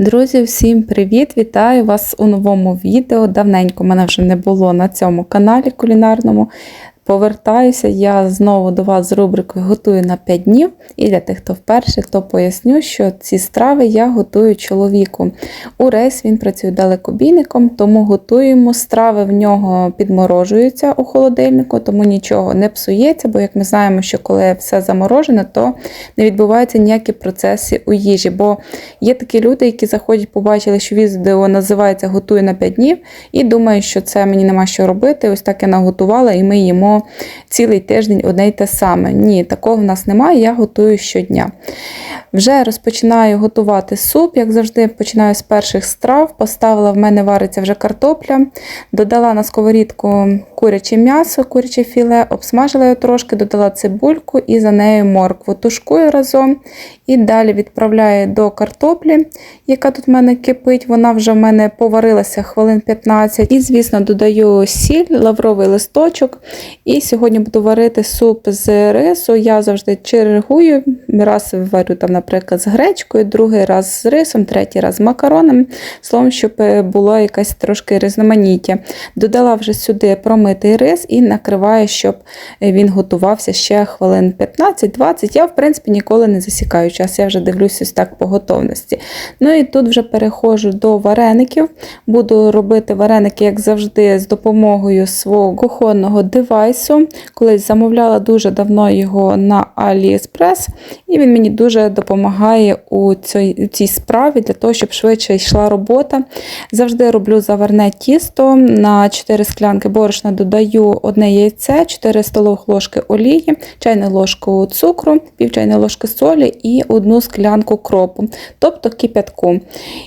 Друзі, всім привіт! Вітаю вас у новому відео. Давненько мене вже не було на цьому каналі кулінарному. Повертаюся я знову до вас з рубрикою Готую на 5 днів. І для тих, хто вперше, то поясню, що ці страви я готую чоловіку. У рейс він працює далекобійником, тому готуємо страви в нього підморожуються у холодильнику, тому нічого не псується, бо як ми знаємо, що коли все заморожене, то не відбуваються ніякі процеси у їжі. Бо є такі люди, які заходять, побачили, що відео називається Готую на 5 днів, і думають, що це мені нема що робити. Ось так я наготувала, і ми їмо цілий тиждень одне й те саме. Ні, такого в нас немає, я готую щодня. Вже розпочинаю готувати суп, як завжди, починаю з перших страв. Поставила в мене вариться вже картопля, додала на сковорідку куряче м'ясо, куряче філе, обсмажила його трошки, додала цибульку і за нею моркву. Тушкую разом і далі відправляю до картоплі, яка тут в мене кипить. Вона вже в мене поварилася хвилин 15. І, звісно, додаю сіль, лавровий листочок. І сьогодні буду варити суп з рису. Я завжди чергую, раз варю там, наприклад, з гречкою, другий раз з рисом, третій раз з макароном. Словом, щоб було якесь трошки різноманіття. Додала вже сюди промитий рис і накриваю, щоб він готувався ще хвилин 15-20. Я, в принципі, ніколи не засікаю час, я вже дивлюся так по готовності. Ну і тут вже переходжу до вареників. Буду робити вареники, як завжди, з допомогою свого кухонного девайсу. Колись замовляла дуже давно його на AliExpress, і він мені дуже допомагає у цій, цій справі для того, щоб швидше йшла робота. Завжди роблю заварне тісто на 4 склянки борошна додаю одне яйце, 4 столових ложки олії, чайну ложку цукру, пів чайної ложки солі і одну склянку кропу, тобто кипятку.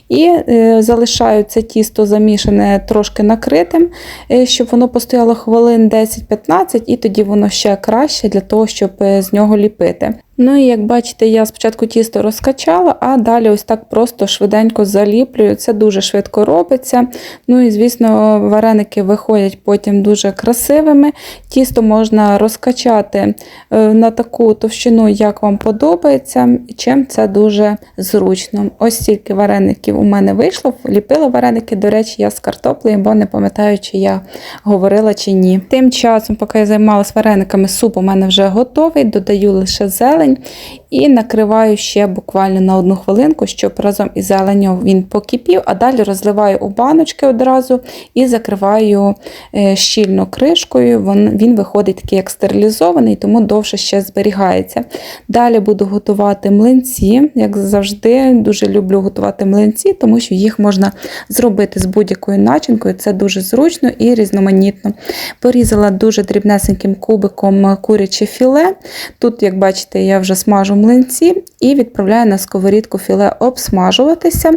І е, залишаю це тісто замішане трошки накритим, е, щоб воно постояло хвилин 10-15, і тоді воно ще краще для того, щоб е, з нього ліпити. Ну і як бачите, я спочатку тісто розкачала, а далі ось так просто швиденько заліплюю. Це дуже швидко робиться. Ну і, звісно, вареники виходять потім дуже красивими. Тісто можна розкачати е, на таку товщину, як вам подобається, чим це дуже зручно. Ось стільки вареників у мене вийшло. Ліпила вареники, до речі, я з картоплею, бо не пам'ятаю, чи я говорила чи ні. Тим часом, поки я займалася варениками, суп у мене вже готовий, додаю лише зелень. І накриваю ще буквально на одну хвилинку, щоб разом із зеленню він покипів, а далі розливаю у баночки одразу і закриваю е, щільно кришкою. Він виходить такий як стерилізований, тому довше ще зберігається. Далі буду готувати млинці, як завжди, дуже люблю готувати млинці, тому що їх можна зробити з будь-якою начинкою. Це дуже зручно і різноманітно. Порізала дуже дрібнесеньким кубиком куряче філе. Тут, як бачите, я вже смажу млинці і відправляю на сковорідку філе обсмажуватися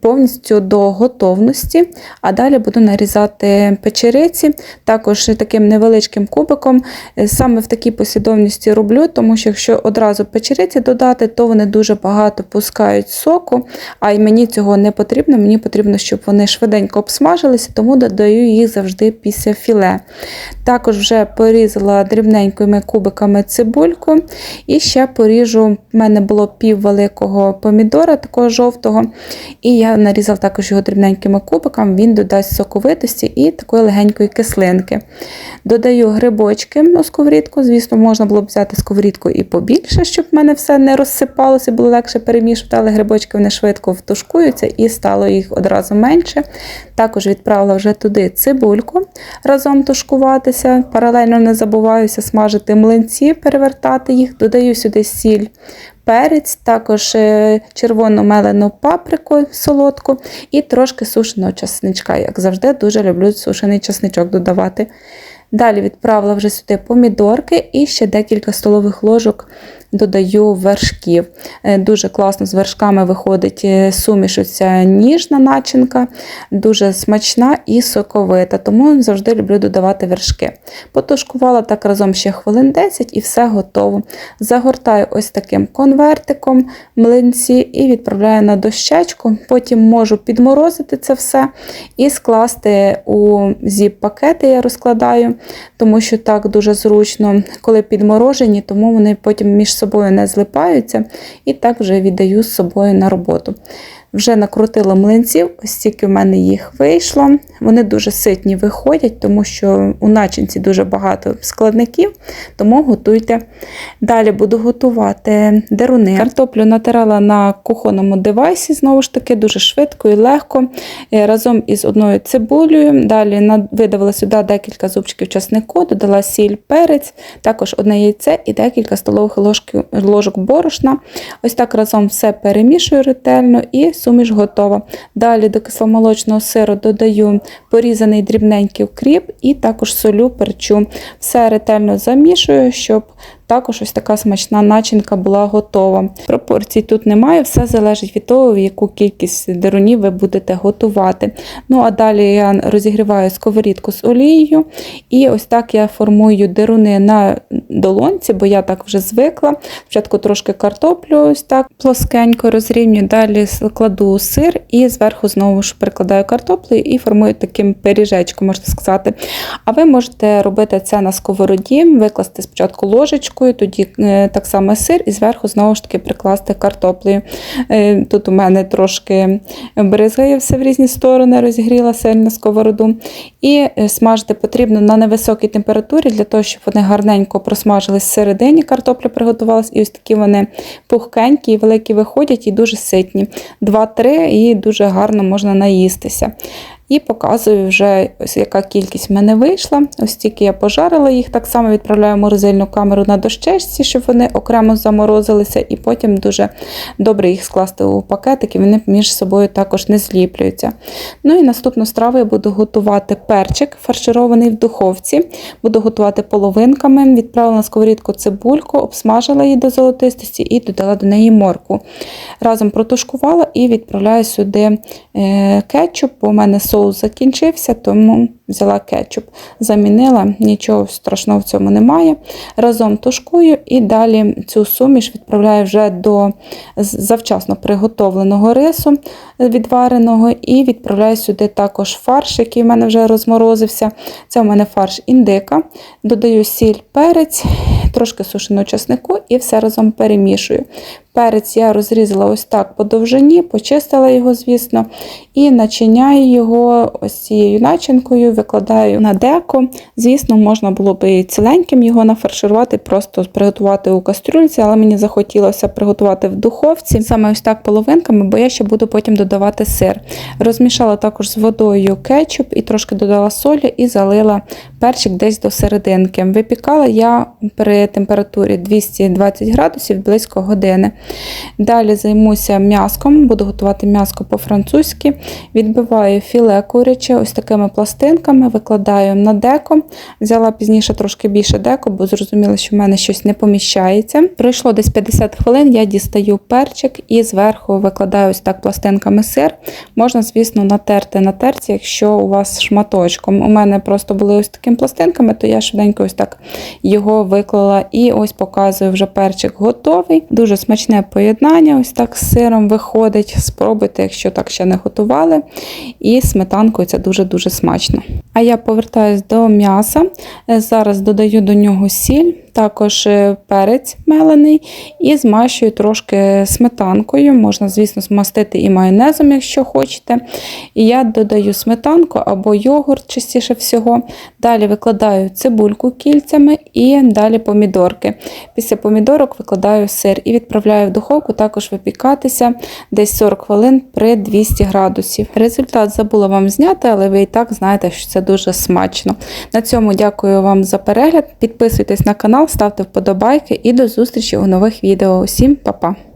повністю до готовності. А далі буду нарізати печериці, також таким невеличким кубиком. Саме в такій послідовності роблю, тому що якщо одразу печериці додати, то вони дуже багато пускають соку, а й мені цього не потрібно. Мені потрібно, щоб вони швиденько обсмажилися, тому додаю їх завжди після філе. Також вже порізала дрібненькими кубиками цибульку. І ще поріжу, в мене було пів великого помідора, такого жовтого. І я нарізав також його дрібненькими кубиками, він додасть соковитості і такої легенької кислинки. Додаю грибочки у сковорідку. Звісно, можна було б взяти сковорідку і побільше, щоб в мене все не розсипалося, було легше перемішувати, але грибочки вони швидко втушкуються і стало їх одразу менше. Також відправила вже туди цибульку разом тушкуватися. Паралельно не забуваюся смажити млинці, перевертати їх, додаю сюди сіль. Перець, також е, червону мелену паприку солодку і трошки сушеного часничка. Як завжди, дуже люблю сушений часничок додавати. Далі відправила вже сюди помідорки і ще декілька столових ложок додаю вершків. Е, дуже класно з вершками виходить е, суміш оця ніжна начинка, дуже смачна і соковита, тому завжди люблю додавати вершки. Потушкувала так разом ще хвилин 10 і все готово. Загортаю ось таким конвертиком млинці і відправляю на дощечку. Потім можу підморозити це все і скласти у зіп-пакети, я розкладаю, тому що так дуже зручно, коли підморожені, тому вони потім між собою не злипаються, і так вже віддаю з собою на роботу. Вже накрутила млинців, ось тільки в мене їх вийшло. Вони дуже ситні виходять, тому що у начинці дуже багато складників, тому готуйте. Далі буду готувати деруни. Картоплю натирала на кухонному девайсі, знову ж таки, дуже швидко і легко. Е, Разом із одною цибулею. Далі видавила сюди декілька зубчиків часнику, додала сіль, перець, також одне яйце і декілька столових ложок борошна. Ось так разом все перемішую ретельно і суміш готова. Далі до кисломолочного сиру додаю порізаний дрібненький укріп і також солю, перчу. Все ретельно замішую, щоб також ось така смачна начинка була готова. Пропорцій тут немає, все залежить від того, яку кількість дерунів ви будете готувати. Ну а далі я розігріваю сковорідку з олією, і ось так я формую деруни на долонці, бо я так вже звикла. Спочатку трошки картоплю, ось так плоскенько розрівнюю, далі кладу сир і зверху знову ж прикладаю картоплю і формую таким пиріжечком, можна сказати. А ви можете робити це на сковороді, викласти спочатку ложечкою, тоді е, так само сир, і зверху знову ж таки прикласти картоплею. Е, Тут у мене трошки бризгає все в різні сторони, розігріла сильно сковороду. І е, смажити потрібно на невисокій температурі, для того, щоб вони гарненько просмажились всередині, картопля приготувалась, і ось такі вони пухкенькі і великі виходять, і дуже ситні. 2-3 і дуже гарно можна наїстися. І показую вже, ось яка кількість в мене вийшла. Ось тільки я пожарила їх, так само відправляю морозильну камеру на дощечці, щоб вони окремо заморозилися, і потім дуже добре їх скласти у пакетики, вони між собою також не зліплюються. Ну і наступну страву я буду готувати перчик, фарширований в духовці. Буду готувати половинками. Відправила на сковорідку цибульку, обсмажила її до золотистості і додала до неї морку. Разом протушкувала і відправляю сюди е, кетчуп, бо у мене соус закінчився, тому взяла кетчуп. Замінила, нічого страшного в цьому немає. Разом тушкую і далі цю суміш відправляю вже до завчасно приготовленого рису відвареного, і відправляю сюди також фарш, який в мене вже розморозився. Це у мене фарш індика. Додаю сіль, перець, трошки сушеного часнику і все разом перемішую. Перець я розрізала ось так по довжині, почистила його, звісно, і начиняю його ось цією начинкою, викладаю на деко. Звісно, можна було б і ціленьким його нафарширувати, просто приготувати у кастрюльці, але мені захотілося приготувати в духовці, саме ось так половинками, бо я ще буду потім додавати сир. Розмішала також з водою кетчуп і трошки додала солі і залила перчик десь до серединки. Випікала я при температурі 220 градусів близько години. Далі займуся м'яском, буду готувати м'яско по-французьки. Відбиваю філе куряче ось такими пластинками, викладаю на деко. Взяла пізніше трошки більше деко, бо зрозуміла, що в мене щось не поміщається. Пройшло десь 50 хвилин, я дістаю перчик і зверху викладаю ось так пластинками сир. Можна, звісно, натерти на терці, якщо у вас шматочком. У мене просто були ось такими пластинками, то я швиденько ось так його виклала. І ось показую вже перчик готовий. Дуже смачне поєднання, ось так з сиром виходить. Спробуйте, якщо так ще не готували. І сметанкою це дуже-дуже смачно. А я повертаюсь до м'яса. Зараз додаю до нього сіль, також е, перець мелений і змащую трошки сметанкою. Можна, звісно, змастити і майонезом, якщо хочете. І я додаю сметанку або йогурт, частіше всього. Далі викладаю цибульку кільцями і далі помідорки. Після помідорок викладаю сир і відправляю в духовку також випікатися десь 40 хвилин при 200 градусів. Результат забула вам зняти, але ви і так знаєте, що це дуже смачно. На цьому дякую вам за перегляд. Підписуйтесь на канал, ставте вподобайки і до зустрічі у нових відео. Усім па-па!